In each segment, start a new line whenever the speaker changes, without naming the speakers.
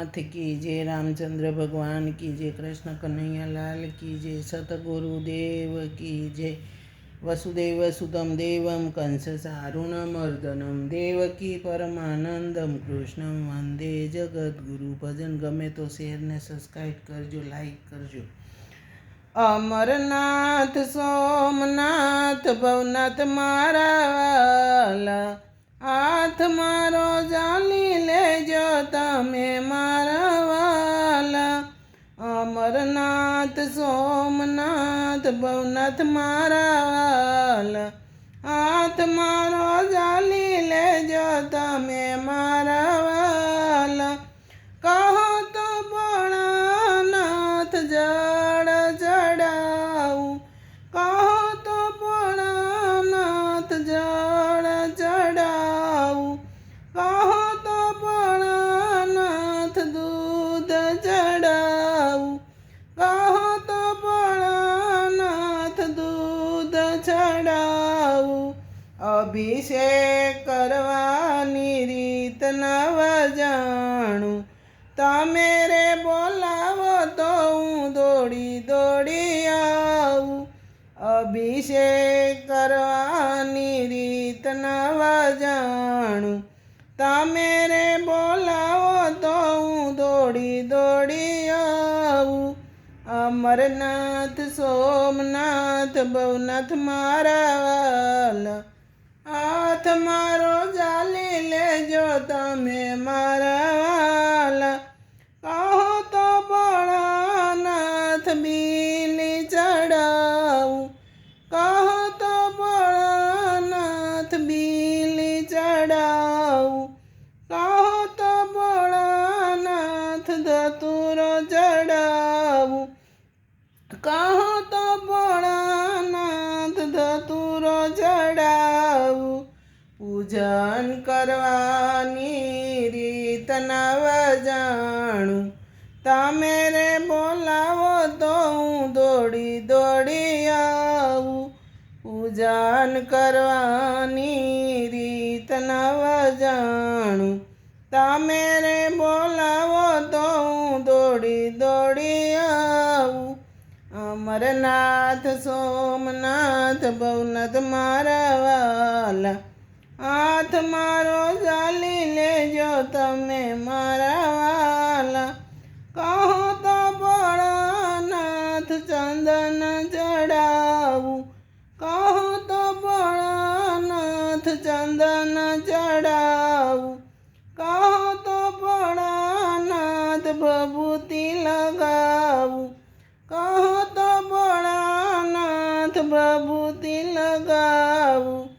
ભોળાનાથ કી જય રામચંદ્ર ભગવાન કી જય કૃષ્ણ કનૈયાલાલ કી જય સતગુરુદેવ કી જય વસુદેવ સુતમ દેવમ કંસ સારુણમર્દનમ દેવકી પરમાનંદમ કૃષ્ણમ વંદે જગદગુરુ ભજન ગમે તો શેરને સબસ્ક્રાઈબ કરજો લાઈક કરજો। અમરનાથ, સોમનાથ, ભવનાથ મારા હાથ મારો જાની લેજો તમે મારા વાલા. અમરનાથ સોમનાથ ભવનાથ મારા વાલા. હાથ મારો અભિષેક કરવાની રીત નવ જાણું. તમે રે બોલાવો તો હું દોડી દોડી આવું. અભિષેક કરવાની રીત નવ જાણું. તમે રે બોલાવો તો હું દોડી દોડી આવું. અમરનાથ, સોમનાથ, ભવનાથ મારા વાલા. હાથ મારો જાલી લેજો તમે મારા કહો તો ભોળાનાથ બીલી ચડાવું. કહો તો ભોળાનાથ બીલી ચડાવું. કહો તો ભોળાનાથ ધતુરો ચડાવું. કહો તો ભોળાનાથ ધતુરો ચડાવું પૂજન કરવાની રીત નવ જાણું. તમે રે બોલાવો તો હું દોડી દોડી આવું. પૂજન કરવાની રીત નવ જાણું. તમે રે બોલાવો તો હું દોડી દોડી આવું. અમરનાથ, સોમનાથ, ભવનાથ મારા વાલા. હાથ મારો ચાલી લેજો તમે મારા વાલા. કહો તો ભોળાનાથ ચંદન ચડાવું. કહો તો ભોળાનાથ ચંદન ચડાવું. કહો તો ભોળાનાથ ભભૂતિ લગાવું. કહો તો ભોળાનાથ ભભૂતિ લગાવું.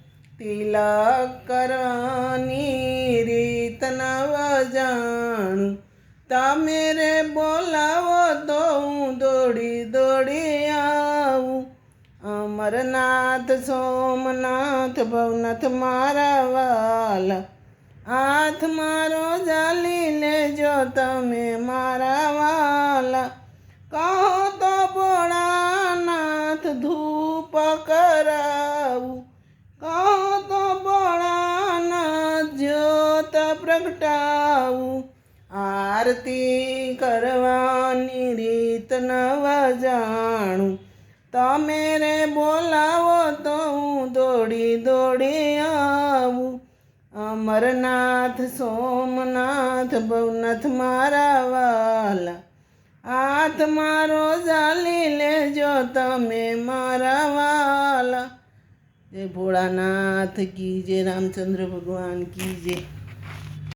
તિલક કરવાની રીત નવ જાણું. તમે રે બોલાવો તો હું દોડી દોડી આવું. અમરનાથ, સોમનાથ, ભવનાથ મારા વાલા. હાથ મારો જાલી લેજો તમે મારા જ્યોત પ્રગટાવું. આરતી કરવાની રીત નવ જાણું. તમે રે બોલાવો તો હું દોડી દોડી આવું. અમરનાથ, સોમનાથ, ભવનાથ મારા વાલા. હાથ મારો ચાલી લેજો તમે મારા વાલા. જય ભોળાનાથ, કી જય રામચંદ્ર ભગવાન, કી જય.